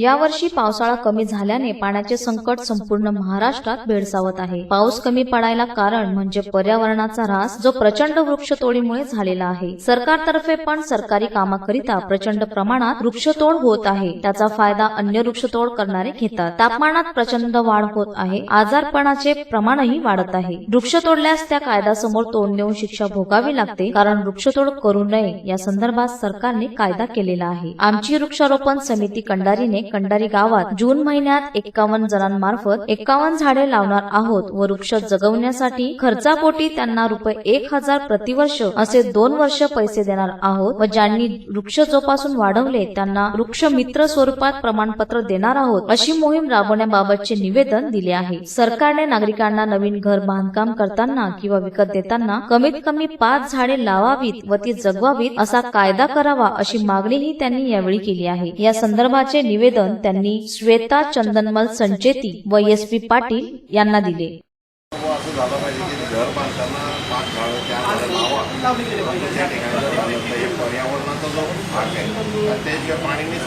यावर्षी पावसाळा कमी झाल्याने पाण्याचे संकट संपूर्ण महाराष्ट्रात भेडसावत आहे. पाऊस कमी पडायला कारण म्हणजे पर्यावरणाचा ऱ्हास जो प्रचंड वृक्षतोडीमुळे झालेला आहे. सरकारतर्फे पण सरकारी कामाकरिता प्रचंड प्रमाणात वृक्षतोड होत आहे. त्याचा फायदा अन्य वृक्षतोड करणारे घेतात. तापमानात प्रचंड वाढ होत आहे. आजारपणाचे प्रमाणही वाढत आहे. वृक्ष तोडल्यास त्या कायद्यासमोर तोंड नेऊन शिक्षा भोगावी लागते कारण वृक्षतोड करू नये या संदर्भात सरकारने कायदा केलेला आहे. आमची वृक्षारोपण समिती कंडारीने कंडारी गावात जून महिन्यात एक्कावन्न जणांमार्फत एक्कावन्न झाडे लावणार आहोत व वृक्ष जगवण्यासाठी खर्चापोटी त्यांना रुपये एक हजार प्रतिवर्ष असे दोन वर्ष पैसे देणार आहोत व ज्यांनी वृक्ष जोपासून वाढवले त्यांना वृक्ष मित्र स्वरूपात प्रमाणपत्र देणार आहोत अशी मोहीम राबवण्याबाबतचे निवेदन दिले आहे. सरकारने नागरिकांना नवीन घर बांधकाम करताना किंवा विकत देताना कमीत कमी पाच झाडे लावावीत व ती जगवावीत असा कायदा करावा अशी मागणीही त्यांनी यावेळी केली आहे. या संदर्भाचे निवेदन त्यांनी श्वेता चंदनमल संचेती व एस पी पाटील यांना दिले. पर्यावरणाचा जो भाग आहे पाणी